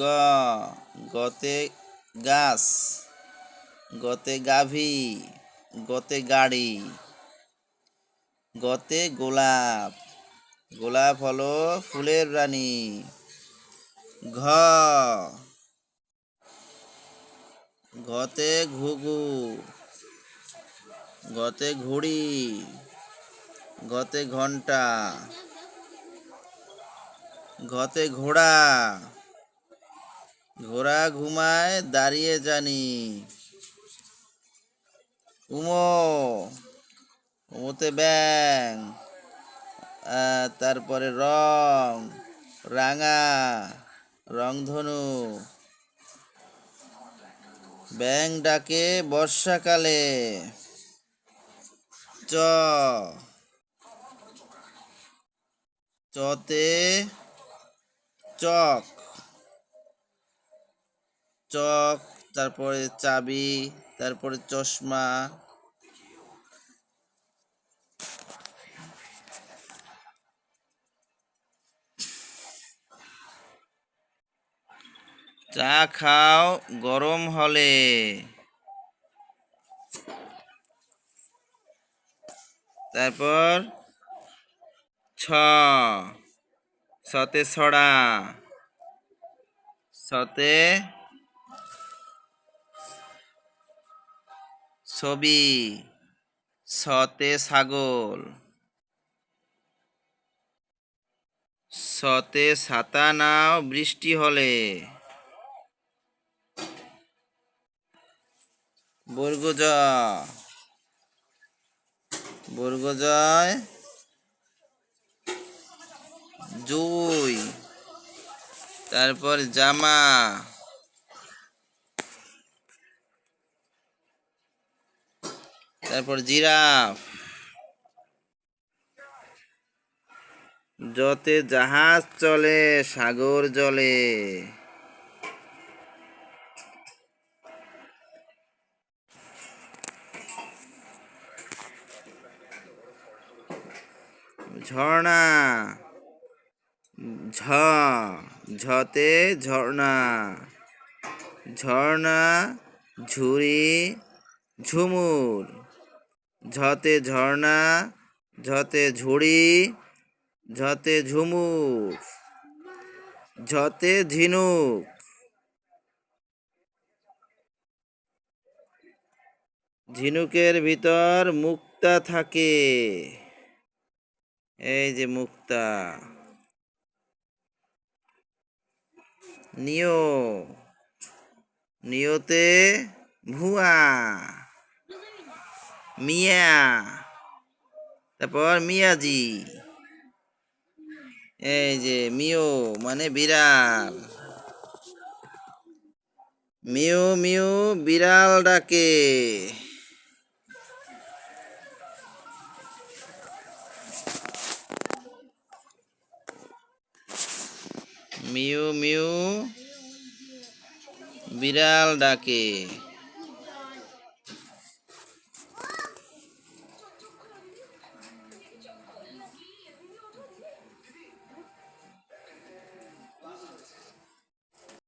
গ, গতে গাছ, গতে গাভী, গতে গাড়ি, গতে গোলাপ গোলাপ হলো ফুলের রানী। ঘ ঘতে ঘুঘু, গতে ঘুড়ি, গতে ঘণ্টা ঘতে ঘোড়া। ঘোড়া ঘুমায়, দাঁড়িয়ে জানি। উমো, উমোতে ব্যাং তারপরে রং, রাঙা, রংধনু। ব্যাং ডাকে বর্ষাকালে, চ। চতে চক। চক তারপরে চাবি তারপরে চশমা। চা খাও গরম হলে। তারপর ছ সতে ছড়া। সতে ছবি সতে ছাগল সতে ছাতা নাও বৃষ্টি হলে। বর্গজ বর্গজয় জুই তারপর জামা। তারপর জিরাফ। যতে জাহাজ চলে সাগর জলে ঝর্ণা। ঝ ঝতে ঝর্ণা। ঝর্ণা ঝুরি ঝুমুর। ঝতে ঝর্ণা, ঝতে ঝুড়ি, ঝতে ঝুমুর ঝতে ঝিনুক। ঝিনুকের ভিতর মুক্তা থাকে। এই যে মুক্তা। নিও নিয়তে ভুয়া। মিয়া। তারপর মিয়াজি। এই যে মিও মানে বিড়াল। মিউ মিউ বিড়াল ডাকে। মিউ মিউ বিড়াল ডাকে।